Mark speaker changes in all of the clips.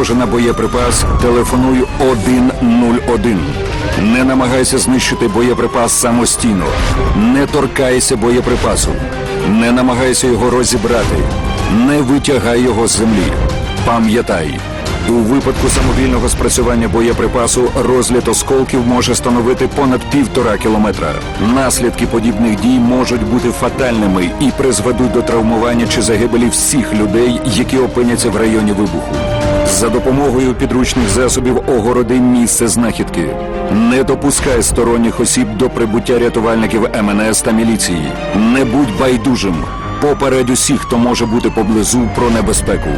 Speaker 1: схоже на боєприпас, телефонуй 101. Не намагайся знищити боєприпас самостійно. Не торкайся боєприпасу. Не намагайся його розібрати. Не витягай його з землі. Пам'ятай, у випадку самовільного спрацювання боєприпасу розліт осколків може становити понад півтора кілометра. Наслідки подібних дій можуть бути фатальними і призведуть до травмування чи загибелі всіх людей, які опиняться в районі вибуху. За допомогою підручних засобів огороди місце знахідки. Не допускай сторонніх осіб до прибуття рятувальників МНС та міліції. Не будь байдужим. Поперед усіх, хто може бути поблизу про небезпеку.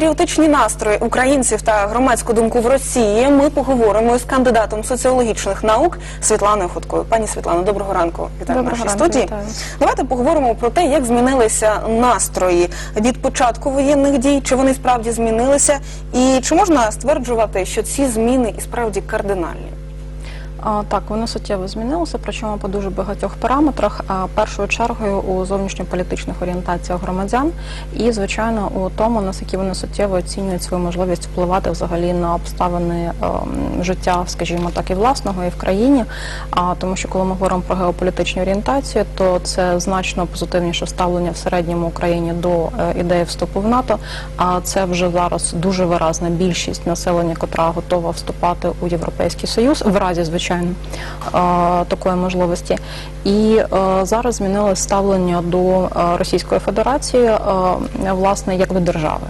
Speaker 2: Патріотичні настрої українців та громадську думку в Росії ми поговоримо з кандидатом соціологічних наук Світланою Ходкою. Пані Світлано, доброго ранку. Вітаю в нашій
Speaker 3: ранку,
Speaker 2: студії.
Speaker 3: вітаю.
Speaker 2: Давайте поговоримо про те, як змінилися настрої від початку воєнних дій, чи вони справді змінилися, і чи можна стверджувати, що ці зміни і справді кардинальні?
Speaker 3: Так, вони суттєво змінилися, причому по дуже багатьох параметрах. Першою чергою у зовнішньополітичних орієнтаціях громадян, і звичайно у тому, наскільки вони суттєво оцінюють свою можливість впливати взагалі на обставини ем, життя, скажімо так, і власного, і в країні. Тому, що коли ми говоримо про геополітичні орієнтації, то це значно позитивніше ставлення в середньому Україні до е, ідеї вступу в НАТО. А це вже зараз дуже виразна більшість населення, котра готова вступати у Європейський Союз, в разі звичайно е, такої можливості. І е, зараз змінилось ставлення до е, Російської Федерації, власне, як до держави.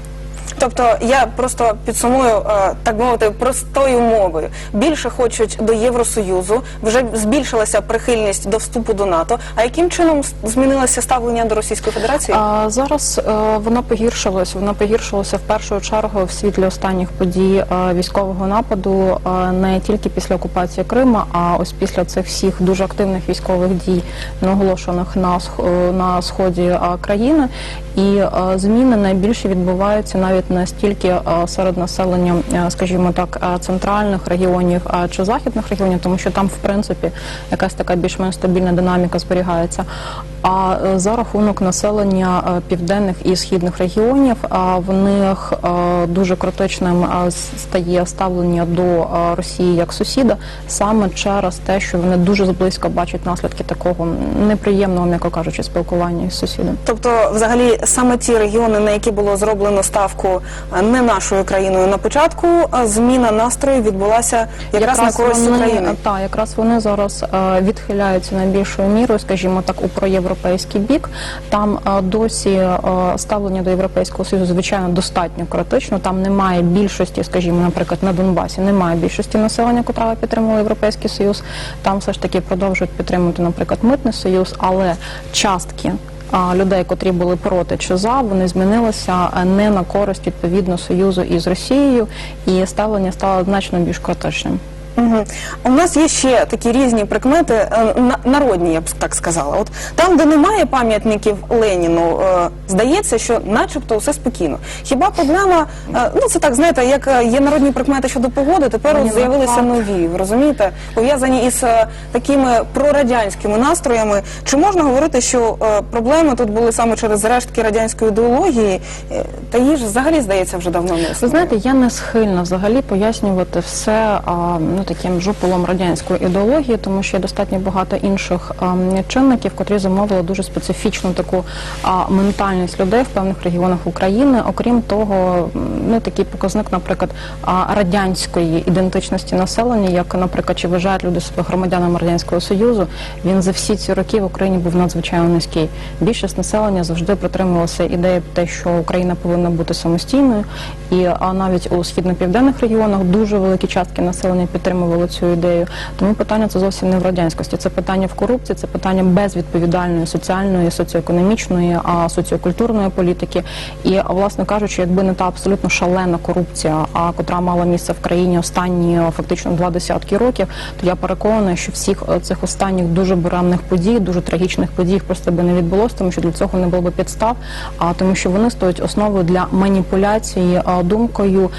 Speaker 2: Тобто я просто підсумую, е, так мовити, простою мовою. Більше хочуть до Євросоюзу, вже збільшилася прихильність до вступу до НАТО. А яким чином змінилося ставлення до Російської Федерації?
Speaker 3: А зараз е, воно погіршилось. Воно погіршилося в першу чергу в світлі останніх подій е, військового нападу не тільки після окупації Криму, а ось після цих всіх дуже активних військових дій, наголошених на на сході країни. І зміни найбільше відбуваються навіть не стільки е, серед населення, е, скажімо так, е, центральних регіонів чи західних регіонів, тому що там, в принципі, якась така більш-менш стабільна динаміка зберігається. А за рахунок населення південних і східних регіонів в них дуже критичним стає ставлення до Росії як сусіда, саме через те, що вони дуже зблизько бачать наслідки такого неприємного, м'яко кажучи, спілкування із сусідом.
Speaker 2: Тобто, взагалі, саме ті регіони, на які було зроблено ставку е, не нашою країною на початку, зміна настрою відбулася якраз, на користь України.
Speaker 3: Так, якраз вони зараз е, відхиляються найбільшою мірою, скажімо так, у проєвропейський бік. Там е, досі е, ставлення до Європейського Союзу, звичайно, достатньо критично. Там немає більшості, скажімо, наприклад, на Донбасі немає більшості населення, котра підтримує Європейський Союз. Там все ж таки продовжують підтримувати, наприклад, митний союз, але частки. Людей, котрі були проти чи за, вони змінилися е, не на користь відповідно союзу із Росією, і ставлення стало значно більш критичним.
Speaker 2: Угу. У нас є ще такі різні прикмети, е, на- народні, я б так сказала. От там, де немає пам'ятників Леніну, е, здається, що начебто все спокійно. Хіба проблема, е, ну це так, знаєте, як е, є народні прикмети щодо погоди, тепер от
Speaker 3: Леніна
Speaker 2: з'явилися
Speaker 3: факт.
Speaker 2: нові, ви розумієте, пов'язані із е, такими прорадянськими настроями. Чи можна говорити, що е, проблеми тут були саме через рештки радянської ідеології, Е, та її ж взагалі здається вже давно не
Speaker 3: Ви знаєте, я не схильна взагалі пояснювати все а, ну таким жупелом радянської ідеології, тому що є достатньо багато інших чинників, котрі замовили дуже специфічну таку ментальність людей в певних регіонах України. Окрім того, ну такий показник, наприклад, радянської ідентичності населення, як, наприклад, чи вважають люди себе громадянами радянського союзу, він за всі ці роки в Україні був надзвичайно низький. Більшість населення завжди притримувалася ідеї те, що Україна повинна бути самостійною, і навіть у східно-південних регіонах дуже великі частки населення підтримують підтримували цю ідею. Тому питання це зовсім не в радянськості. Це питання в корупції, це питання безвідповідальної соціальної, соціоекономічної, а соціокультурної політики. І власне кажучи, якби не та абсолютно шалена корупція, а котра мала місце в країні останні фактично два десятки років, то я переконана, що всіх е, цих останніх дуже буремних подій, дуже трагічних подій просто би не відбулося, тому що для цього не було би підстав, а тому, що вони стоять основою для маніпуляції а, думкою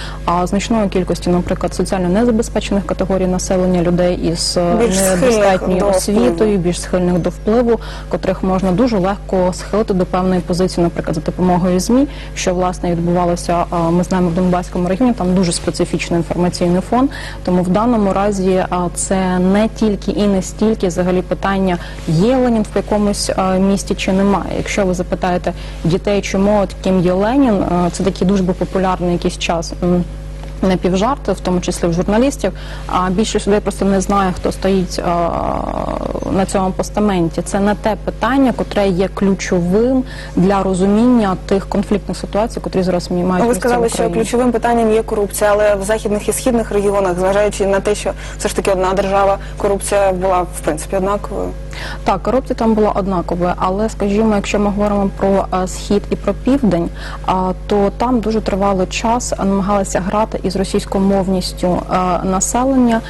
Speaker 3: значної кількості, наприклад, соціально незабезпечених категорій населення людей із е,
Speaker 2: Більш
Speaker 3: недостатньою освітою, більш схильних до впливу, котрих можна дуже легко схилити до певної позиції, наприклад, за допомогою змі, що власне відбувалося. Ми знаємо в Донбаському регіоні. Там дуже специфічний інформаційний фон. Тому в даному разі це не тільки і не стільки взагалі питання є Ленін в якомусь місті чи немає. Якщо ви запитаєте дітей чи молодь, ким є Ленін, це такий дуже був популярний якийсь час. Напівжарти, в тому числі в журналістів. А більшість людей просто не знає, хто стоїть а, на цьому постаменті. Це не те питання, котре є ключовим для розуміння тих конфліктних ситуацій, котрі зараз мають
Speaker 2: Ну, ви
Speaker 3: місце в
Speaker 2: сказали, що ключовим питанням є корупція, але в західних і східних регіонах, зважаючи на те, що все ж таки одна держава, корупція була в принципі однаковою.
Speaker 3: Так, корупція там була однаковою, але скажімо, якщо ми говоримо про е, схід і про південь, то там дуже тривалий час намагалися грати із російськомовністю е, населення,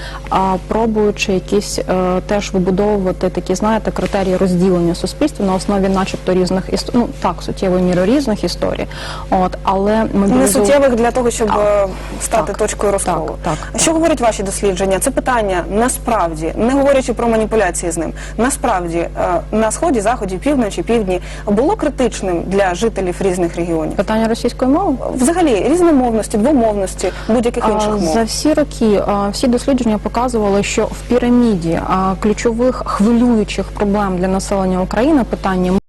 Speaker 3: пробуючи якісь е, теж вибудовувати такі, знаєте, критерії розділення суспільства на основі, начебто, різних історій, ну так суттєвою мірою різних історій. От але
Speaker 2: Не суттєвих для того, щоб
Speaker 3: Так.
Speaker 2: стати
Speaker 3: Так.
Speaker 2: точкою розколу.
Speaker 3: Так, так,
Speaker 2: Що говорять ваші дослідження? Це питання насправді, не говорячи про маніпуляції з ним, насправді е, на сході, заході, півночі, півдні було критичним для жителів різних регіонів.
Speaker 3: питання російської мови.
Speaker 2: Взагалі різномовності, двомовності, будь-яких інших мов.
Speaker 3: За всі роки всі дослідження показували, що в піраміді ключових хвилюючих проблем для населення України питання